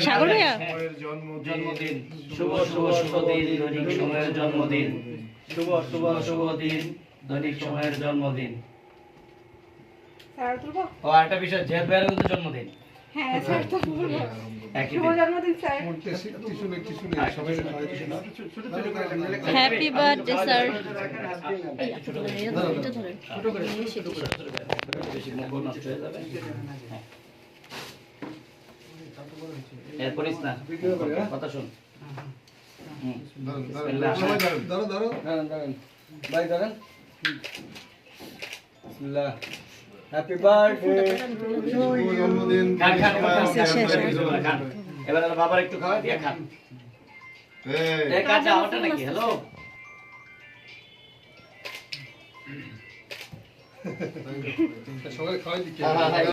সাগর ভাইয়া? জন্মদিন জন্মদিন শুভ শুভ শুভ দিন দৈনিক সময়ের জন্মদিন শুভ শুভ শুভ দিন দৈনিক সময়ের জন্মদিন ও একটা বিষয় ভাইয়ের জন্মদিন হ্যাঁ স্যার তো বলব শুভ জন্মদিন স্যার। মধ্যে কিছু নেই, কিছু নেই, সবাই সবাই কিছু না। হ্যাপি বার্থডে স্যার হয়ে হ্যাঁ। না কথা শুন। ধরো, ধরো। ভাই দাঁড়ান হ্যাপি বার্থডে শুভ জন্মদিন খান। এবার বাবার একটু খাওয়া দিয়ে খান। কাঁচা ওটা নাকি হ্যালো সবাই খাওয়াই দিচ্ছি হ্যাঁ, হ্যাঁ, হ্যাঁ।